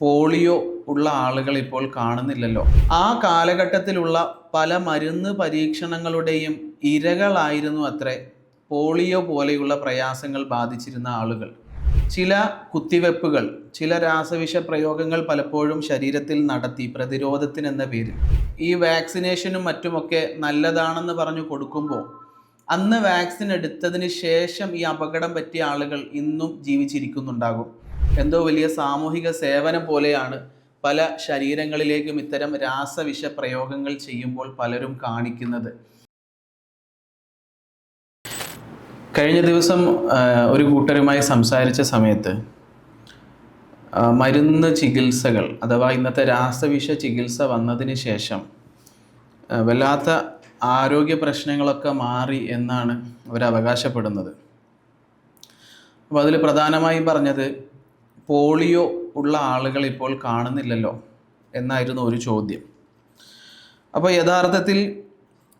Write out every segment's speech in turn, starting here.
Polio ഉള്ള ആളുകൾ ഇപ്പോൾ കാണുന്നില്ലല്ലോ. ആ കാലഘട്ടത്തിലുള്ള പല മരുന്ന് പരീക്ഷണങ്ങളുടെയും ഇരകളായിരുന്നു അത്രേ പോളിയോ പോലെയുള്ള പ്രയാസങ്ങൾ ബാധിച്ചിരുന്ന ആളുകൾ. ചില കുത്തിവെപ്പുകൾ ചില രാസവിഷ പ്രയോഗങ്ങൾ പലപ്പോഴും ശരീരത്തിൽ നടത്തി പ്രതിരോധത്തിനെന്ന പേരിൽ. ഈ വാക്സിനേഷനും മറ്റുമൊക്കെ നല്ലതാണെന്ന് പറഞ്ഞു കൊടുക്കുമ്പോൾ അന്ന് വാക്സിൻ എടുത്തതിന് ശേഷം ഈ അപകടം പറ്റിയ ആളുകൾ ഇന്നും ജീവിച്ചിരിക്കുന്നുണ്ടാകും. എന്തോ വലിയ സാമൂഹിക സേവനം പോലെയാണ് പല ശരീരങ്ങളിലേക്കും ഇത്തരം രാസവിഷ പ്രയോഗങ്ങൾ ചെയ്യുമ്പോൾ പലരും കാണിക്കുന്നത്. കഴിഞ്ഞ ദിവസം ഒരു കൂട്ടരുമായി സംസാരിച്ച സമയത്ത് മരുന്ന് ചികിത്സകൾ അഥവാ ഇന്നത്തെ രാസവിഷ ചികിത്സ വന്നതിന് ശേഷം വല്ലാത്ത ആരോഗ്യ പ്രശ്നങ്ങളൊക്കെ മാറി എന്നാണ് അവർ അവകാശപ്പെടുന്നത് അപ്പോൾ അതിൽ പ്രധാനമായും പറഞ്ഞത് പോളിയോ ഉള്ള ആളുകൾ ഇപ്പോൾ കാണുന്നില്ലല്ലോ എന്നായിരുന്നു ഒരു ചോദ്യം. അപ്പോൾ യഥാർത്ഥത്തിൽ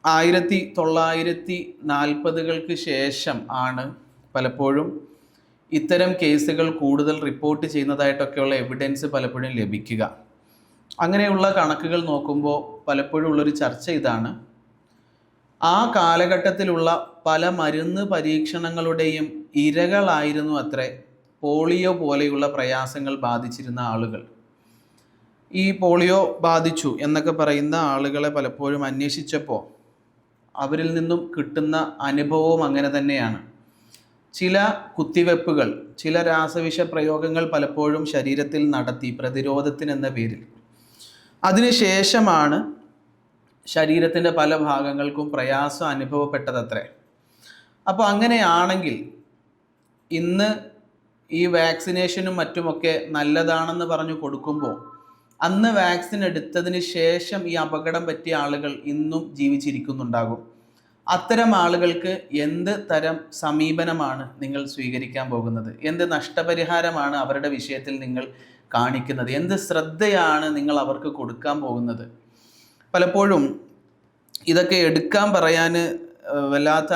ആയിരത്തി തൊള്ളായിരത്തി നാൽപ്പതുകൾക്ക് ശേഷം ആണ് പലപ്പോഴും ഇത്തരം കേസുകൾ കൂടുതൽ റിപ്പോർട്ട് ചെയ്യുന്നതായിട്ടൊക്കെയുള്ള എവിഡൻസ് പലപ്പോഴും ലഭിക്കുക. അങ്ങനെയുള്ള കണക്കുകൾ നോക്കുമ്പോൾ പലപ്പോഴും ഉള്ളൊരു ചർച്ച ഇതാണ്. ആ കാലഘട്ടത്തിലുള്ള പല മരുന്ന് പരീക്ഷണങ്ങളുടെയും ഇരകളായിരുന്നു അത്രേ. പോളിയോ പോലെയുള്ള പ്രയാസങ്ങൾ ബാധിച്ചിരുന്ന ആളുകൾ. ഈ പോളിയോ ബാധിച്ചു എന്നൊക്കെ പറയുന്ന ആളുകളെ പലപ്പോഴും അന്വേഷിച്ചപ്പോൾ അവരിൽ നിന്നും കിട്ടുന്ന അനുഭവവും അങ്ങനെ തന്നെയാണ്. ചില കുത്തിവെപ്പുകൾ ചില രാസവിഷ പ്രയോഗങ്ങൾ പലപ്പോഴും ശരീരത്തിൽ നടത്തി പ്രതിരോധത്തിനെന്ന പേരിൽ. അതിനുശേഷമാണ് ശരീരത്തിന്റെ പല ഭാഗങ്ങൾക്കും പ്രയാസം അനുഭവപ്പെട്ടതത്രേ. അപ്പോൾ അങ്ങനെയാണെങ്കിൽ ഇന്ന് ഈ വാക്സിനേഷനും മറ്റുമൊക്കെ നല്ലതാണെന്ന് പറഞ്ഞു കൊടുക്കുമ്പോൾ അന്ന് വാക്സിൻ എടുത്തതിന് ശേഷം ഈ അപകടം പറ്റിയ ആളുകൾ ഇന്നും ജീവിച്ചിരിക്കുന്നുണ്ടാകും. അത്തരം ആളുകൾക്ക് എന്ത് തരം സമീപനമാണ് നിങ്ങൾ സ്വീകരിക്കാൻ പോകുന്നത്? എന്ത് നഷ്ടപരിഹാരമാണ് അവരുടെ വിഷയത്തിൽ നിങ്ങൾ കാണിക്കുന്നത്? എന്ത് ശ്രദ്ധയാണ് നിങ്ങൾ അവർക്ക് കൊടുക്കാൻ പോകുന്നത്? പലപ്പോഴും ഇതൊക്കെ എടുക്കാൻ പറയാൻ വല്ലാത്ത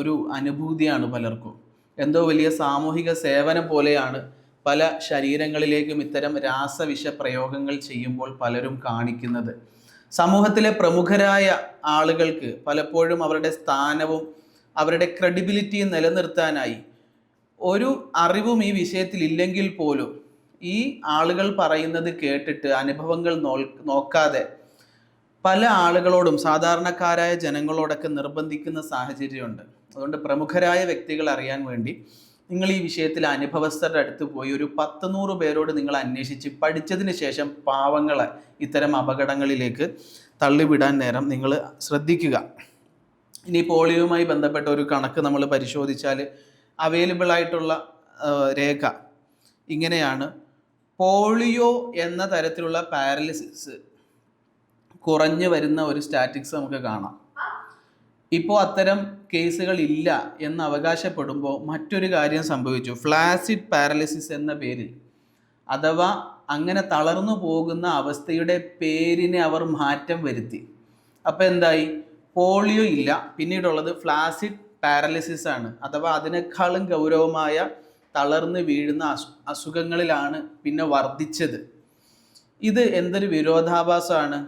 ഒരു അനുഭൂതിയാണ് പലർക്കും. എന്തോ വലിയ സാമൂഹിക സേവനം പോലെയാണ് പല ശരീരങ്ങളിലേക്കും ഇത്തരം രാസവിഷ പ്രയോഗങ്ങൾ ചെയ്യുമ്പോൾ പലരും കാണിക്കുന്നത്. സമൂഹത്തിലെ പ്രമുഖരായ ആളുകൾക്ക് പലപ്പോഴും അവരുടെ സ്ഥാനവും അവരുടെ ക്രെഡിബിലിറ്റിയും നിലനിർത്താനായി ഒരു അറിവും ഈ വിഷയത്തിൽ ഇല്ലെങ്കിൽ പോലും ഈ ആളുകൾ പറയുന്നത് കേട്ടിട്ട് അനുഭവങ്ങൾ നോക്കാതെ പല ആളുകളോടും സാധാരണക്കാരായ ജനങ്ങളോടൊക്കെ നിർബന്ധിക്കുന്ന സാഹചര്യമുണ്ട്. അതുകൊണ്ട് പ്രമുഖരായ വ്യക്തികൾ അറിയാൻ വേണ്ടി നിങ്ങൾ ഈ വിഷയത്തിൽ അനുഭവസ്ഥരുടെ അടുത്ത് പോയി ഒരു പത്ത് നൂറ് പേരോട് നിങ്ങൾ അന്വേഷിച്ച് പഠിച്ചതിന് ശേഷം പാവങ്ങളെ ഇത്തരം അപകടങ്ങളിലേക്ക് തള്ളിവിടാൻ നേരം നിങ്ങൾ ശ്രദ്ധിക്കുക. ഇനി പോളിയോയുമായി ബന്ധപ്പെട്ട ഒരു കണക്ക് നമ്മൾ പരിശോധിച്ചാൽ അവൈലബിൾ ആയിട്ടുള്ള രേഖ ഇങ്ങനെയാണ്. പോളിയോ എന്ന തരത്തിലുള്ള പാരലിസിസ് കുറഞ്ഞു വരുന്ന ഒരു സ്റ്റാറ്റിക്സ് നമുക്ക് കാണാം. ഇപ്പോൾ അത്തരം കേസുകൾ ഇല്ല എന്ന് അവകാശപ്പെടുമ്പോൾ മറ്റൊരു കാര്യം സംഭവിച്ചു. ഫ്ലാസിഡ് പാരലിസിസ് എന്ന പേരിൽ അഥവാ അങ്ങനെ തളർന്നു പോകുന്ന അവസ്ഥയുടെ പേരിനെ അവർ മാറ്റം വരുത്തി. അപ്പോൾ എന്തായി? പോളിയോ ഇല്ല. പിന്നീടുള്ളത് ഫ്ലാസിഡ് പാരലിസിസ് ആണ്. അഥവാ അതിനേക്കാളും ഗൗരവമായ തളർന്ന് വീഴുന്ന അസു അസുഖങ്ങളിലാണ് പിന്നെ വർദ്ധിച്ചത്. ഇത് എന്തൊരു വിരോധാഭാസമാണ്?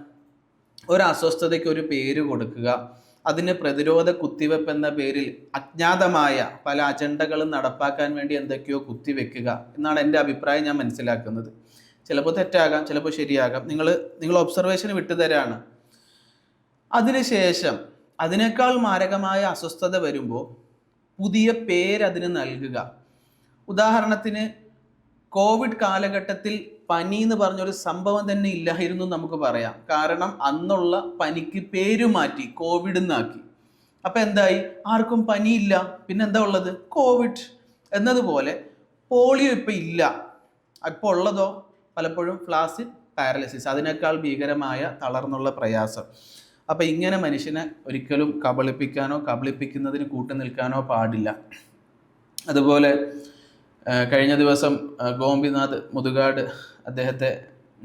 ഒരു അസ്വസ്ഥതയ്ക്ക് ഒരു പേര് കൊടുക്കുക. അതിന് പ്രതിരോധ കുത്തിവെപ്പ് എന്ന പേരിൽ അജ്ഞാതമായ പല അജണ്ടകളും നടപ്പാക്കാൻ വേണ്ടി എന്തൊക്കെയോ കുത്തിവെക്കുക എന്നാണ് എന്റെ അഭിപ്രായം ഞാൻ മനസ്സിലാക്കുന്നത്. ചിലപ്പോൾ തെറ്റാകാം ചിലപ്പോൾ ശരിയാകാം. നിങ്ങൾ നിങ്ങൾ ഒബ്സർവേഷൻ വിട്ടുതരാണ് അതിനുശേഷം അതിനേക്കാൾ മാരകമായ അസ്വസ്ഥത വരുമ്പോൾ പുതിയ പേരതിന് നൽകുക. ഉദാഹരണത്തിന് കോവിഡ് കാലഘട്ടത്തിൽ പനി എന്ന് പറഞ്ഞൊരു സംഭവം തന്നെ ഇല്ലായിരുന്നു നമുക്ക് പറയാം. കാരണം അന്നുള്ള പനിക്ക് പേര് മാറ്റി കോവിഡ് എന്നാക്കി അപ്പം എന്തായി? ആർക്കും പനിയില്ല. പിന്നെ എന്താ ഉള്ളത്? കോവിഡ് എന്നതുപോലെ പോളിയോ ഇപ്പം ഇല്ല. അപ്പോൾ ഉള്ളതോ? പലപ്പോഴും ഫ്ലാസിഡ് പാരലിസിസ് അതിനേക്കാൾ ഭീകരമായ തളർന്നുള്ള പ്രയാസം. അപ്പം ഇങ്ങനെ മനുഷ്യനെ ഒരിക്കലും കബളിപ്പിക്കാനോ കബളിപ്പിക്കുന്നതിന് കൂട്ടു നിൽക്കാനോ പാടില്ല. അതുപോലെ കഴിഞ്ഞ ദിവസം ഗോപിനാഥ് മുതുകാട് അദ്ദേഹത്തെ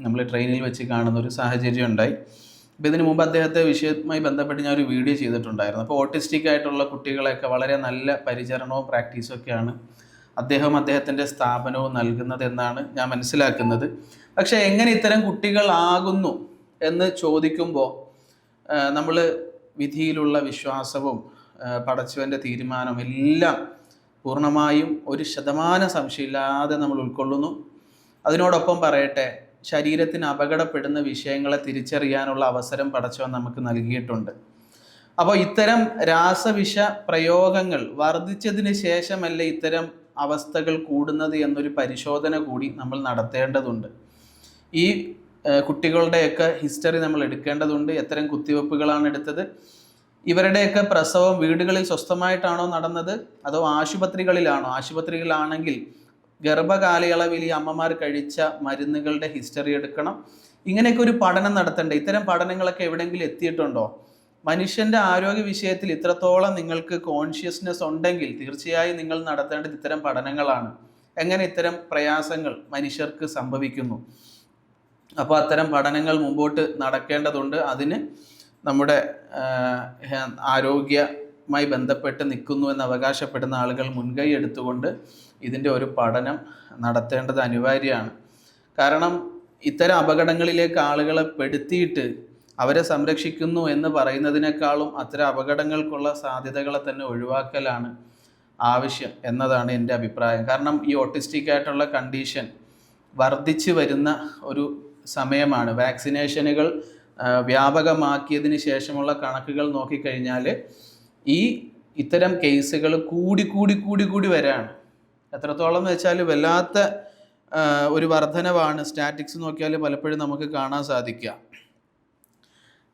നമ്മൾ ട്രെയിനിൽ വെച്ച് കാണുന്ന ഒരു സാഹചര്യം ഉണ്ടായി. അപ്പോൾ ഇതിനു മുമ്പ് അദ്ദേഹത്തെ വിഷയവുമായി ബന്ധപ്പെട്ട് ഞാൻ ഒരു വീഡിയോ ചെയ്തിട്ടുണ്ടായിരുന്നു. അപ്പോൾ ഓട്ടിസ്റ്റിക് ആയിട്ടുള്ള കുട്ടികളെയൊക്കെ വളരെ നല്ല പരിചരണവും പ്രാക്ടീസും ഒക്കെയാണ് അദ്ദേഹം അദ്ദേഹത്തിന്റെ സ്ഥാപനവും നൽകുന്നത് എന്നാണ് ഞാൻ മനസ്സിലാക്കുന്നത്. പക്ഷേ എങ്ങനെ ഇത്തരം കുട്ടികളാകുന്നു എന്ന് ചോദിക്കുമ്പോൾ നമ്മൾ വിധിയിലുള്ള വിശ്വാസവും പടച്ചുവന്റെ തീരുമാനവും എല്ലാം പൂർണമായും ഒരു ശതമാനം സംശയമില്ലാതെ നമ്മൾ ഉൾക്കൊള്ളുന്നു. അതിനോടൊപ്പം പറയട്ടെ ശരീരത്തിന് അപകടപ്പെടുന്ന വിഷയങ്ങളെ തിരിച്ചറിയാനുള്ള അവസരം പടച്ചവൻ നമുക്ക് നൽകിയിട്ടുണ്ട്. അപ്പോൾ ഇത്തരം രാസവിഷ പ്രയോഗങ്ങൾ വർദ്ധിച്ചതിന് ശേഷമല്ലേ ഇത്തരം അവസ്ഥകൾ കൂടുന്നത് എന്നൊരു പരിശോധന കൂടി നമ്മൾ നടത്തേണ്ടതുണ്ട്. ഈ കുട്ടികളുടെയൊക്കെ ഹിസ്റ്ററി നമ്മൾ എടുക്കേണ്ടതുണ്ട്. എത്തരം കുത്തിവെപ്പുകളാണ് എടുത്തത്? ഇവരുടെയൊക്കെ പ്രസവം വീടുകളിൽ സ്വസ്ഥമായിട്ടാണോ നടന്നത്? അതോ ആശുപത്രികളിലാണോ? ആശുപത്രികളിലാണെങ്കിൽ ഗർഭകാലയളവിൽ ഈ അമ്മമാർ കഴിച്ച മരുന്നുകളുടെ ഹിസ്റ്ററി എടുക്കണം. ഇങ്ങനെയൊക്കെ ഒരു പഠനം നടത്തണ്ടേ? ഇത്തരം പഠനങ്ങളൊക്കെ എവിടെയെങ്കിലും എത്തിയിട്ടുണ്ടോ? മനുഷ്യന്റെ ആരോഗ്യ വിഷയത്തിൽ ഇത്രത്തോളം നിങ്ങൾക്ക് കോൺഷ്യസ്നെസ് ഉണ്ടെങ്കിൽ തീർച്ചയായും നിങ്ങൾ നടത്തേണ്ടത് ഇത്തരം പഠനങ്ങളാണ്. എങ്ങനെ ഇത്തരം പ്രയാസങ്ങൾ മനുഷ്യർക്ക് സംഭവിക്കുന്നു? അപ്പോൾ അത്തരം പഠനങ്ങൾ മുമ്പോട്ട് നടക്കേണ്ടതുണ്ട്. അതിന് നമ്മുടെ ആരോഗ്യമായി ബന്ധപ്പെട്ട് നിൽക്കുന്നു എന്ന് അവകാശപ്പെടുന്ന ആളുകൾ മുൻകൈ എടുത്തുകൊണ്ട് ഇതിന്റെ ഒരു പഠനം നടത്തേണ്ടത് അനിവാര്യമാണ്. കാരണം ഇത്തരം അപകടങ്ങളിലേക്ക് ആളുകളെ പെടുത്തിയിട്ട് അവരെ സംരക്ഷിക്കുന്നു എന്ന് പറയുന്നതിനേക്കാളും അത്തരം അപകടങ്ങൾക്കുള്ള സാധ്യതകളെ തന്നെ ഒഴിവാക്കലാണ് ആവശ്യം എന്നതാണ് എന്റെ അഭിപ്രായം. കാരണം ഈ ഓട്ടിസ്റ്റിക് ആയിട്ടുള്ള കണ്ടീഷൻ വർദ്ധിച്ചു വരുന്ന ഒരു സമയമാണ്. വാക്സിനേഷനുകൾ വ്യാപകമാക്കിയതിന് ശേഷമുള്ള കണക്കുകൾ നോക്കിക്കഴിഞ്ഞാൽ ഈ ഇത്തരം കേസുകൾ കൂടി കൂടി കൂടി കൂടി വരാണ്. എത്രത്തോളം എന്ന് വെച്ചാൽ വല്ലാത്ത ഒരു വർധനവാണ് സ്റ്റാറ്റിക്സ് നോക്കിയാൽ പലപ്പോഴും നമുക്ക് കാണാൻ സാധിക്കുക.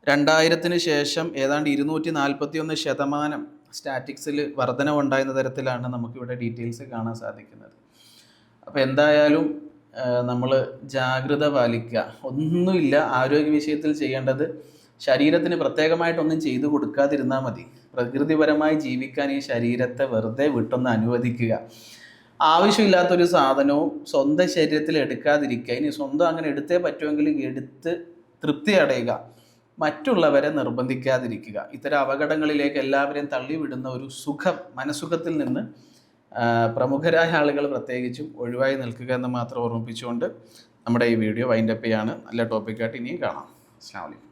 രണ്ടായിരത്തിന് ശേഷം ഏതാണ്ട് ഇരുന്നൂറ്റി നാൽപ്പത്തി ഒന്ന് ശതമാനം സ്റ്റാറ്റിക്സിൽ വർധനവുണ്ടായിരുന്ന തരത്തിലാണ് നമുക്കിവിടെ ഡീറ്റെയിൽസ് കാണാൻ സാധിക്കുന്നത്. അപ്പോൾ എന്തായാലും നമ്മൾ ജാഗ്രത പാലിക്കുക. ഒന്നുമില്ല ആരോഗ്യ വിഷയത്തിൽ ചെയ്യേണ്ടത് ശരീരത്തിന് പ്രത്യേകമായിട്ടൊന്നും ചെയ്തു കൊടുക്കാതിരുന്നാൽ മതി. പ്രകൃതിപരമായി ജീവിക്കാൻ ഈ ശരീരത്തെ വെറുതെ വിട്ടൊന്ന് അനുവദിക്കുക. ആവശ്യമില്ലാത്തൊരു സാധനവും സ്വന്തം ശരീരത്തിൽ എടുക്കാതിരിക്കുക. ഇനി സ്വന്തം അങ്ങനെ എടുത്തേ പറ്റുമെങ്കിൽ എടുത്ത് തൃപ്തി അടയുക. മറ്റുള്ളവരെ നിർബന്ധിക്കാതിരിക്കുക. ഇത്തരം അപകടങ്ങളിലേക്ക് എല്ലാവരെയും തള്ളിവിടുന്ന ഒരു സുഖം മനസുഖത്തിൽ നിന്ന് പ്രമുഖരായ ആളുകൾ പ്രത്യേകിച്ചും ഒഴിവായി നിൽക്കുക എന്ന് മാത്രം ഓർമ്മിപ്പിച്ചുകൊണ്ട് നമ്മുടെ ഈ വീഡിയോ വൈൻഡപ്പ് ചെയ്യാണ്. നല്ല ടോപ്പിക്കായിട്ട് ഇനിയും കാണാം. അസ്സാം വലൈക്കും